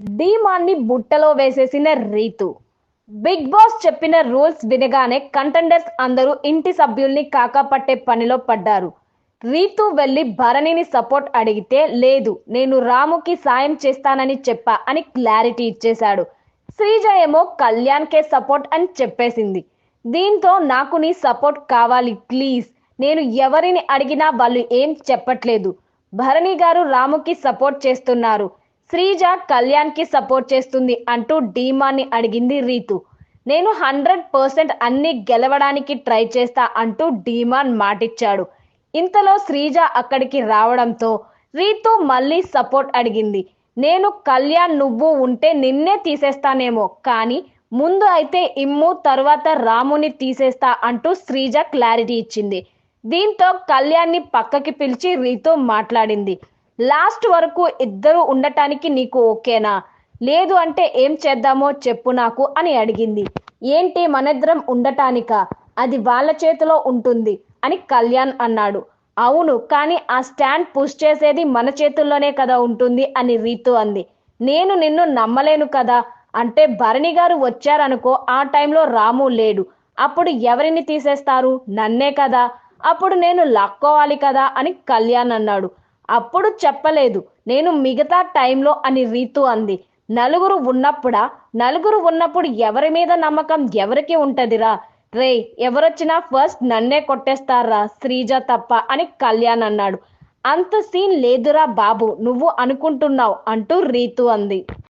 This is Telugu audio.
డీమాన్ని బుట్టలో వేసేసిన రీతు. బిగ్ బాస్ చెప్పిన రూల్స్ వినగానే కంటెండర్స్ అందరూ ఇంటి సభ్యుల్ని కాకాపట్టే పనిలో పడ్డారు. రీతు వెళ్ళి భరణిని సపోర్ట్ అడిగితే లేదు నేను రాముకి సాయం చేస్తానని చెప్పా అని క్లారిటీ ఇచ్చేశాడు. శ్రీజ ఏమో కళ్యాణ్కే సపోర్ట్ అని చెప్పేసింది. దీంతో నాకు నీ సపోర్ట్ కావాలి ప్లీజ్. నేను ఎవరిని అడిగినా వాళ్ళు ఏం చెప్పట్లేదు. భరణి గారు రాముకి సపోర్ట్ చేస్తున్నారు. శ్రీజ కళ్యాణ్కి సపోర్ట్ చేస్తుంది అంటూ డీమాన్ని అడిగింది రీతు. నేను హండ్రెడ్ పర్సెంట్ అన్ని గెలవడానికి ట్రై చేస్తా అంటూ డీమాన్ మాటిచ్చాడు. ఇంతలో శ్రీజ అక్కడికి రావడంతో రీతు మళ్ళీ సపోర్ట్ అడిగింది. నేను కళ్యాణ్ నువ్వు ఉంటే నిన్నే తీసేస్తానేమో కానీ ముందు అయితే ఇమ్ము తర్వాత రాముని తీసేస్తా అంటూ శ్రీజ క్లారిటీ ఇచ్చింది. దీంతో కళ్యాణ్ని పక్కకి పిలిచి రీతు మాట్లాడింది. లాస్ట్ వరకు ఇద్దరు ఉండటానికి నీకు ఓకేనా? లేదు అంటే ఏం చేద్దామో చెప్పు నాకు అని అడిగింది. ఏంటి మనిద్దరం ఉండటానికా? అది వాళ్ళ చేతిలో ఉంటుంది అని కళ్యాణ్ అన్నాడు. అవును కానీ ఆ స్టాండ్ పుష్ చేసేది మన చేతుల్లోనే కదా ఉంటుంది అని రీతు అంది. నేను నిన్ను నమ్మలేను కదా? అంటే భరణి గారు వచ్చారనుకో ఆ టైంలో రాము లేడు. అప్పుడు ఎవరిని తీసేస్తారు? నన్నే కదా. అప్పుడు నేను లాక్కోవాలి కదా అని కళ్యాణ్ అన్నాడు. అప్పుడు చెప్పలేదు. నేను మిగతా టైంలో అని రీతు అంది. నలుగురు ఉన్నప్పుడా? నలుగురు ఉన్నప్పుడు ఎవరి మీద నమ్మకం ఎవరికి ఉంటదిరా? రే ఎవరొచ్చినా ఫస్ట్ నన్నే కొట్టేస్తారా శ్రీజ తప్ప అని కళ్యాణ్ అన్నాడు. అంత సీన్ లేదురా బాబు నువ్వు అనుకుంటున్నావు అంటూ రీతు అంది.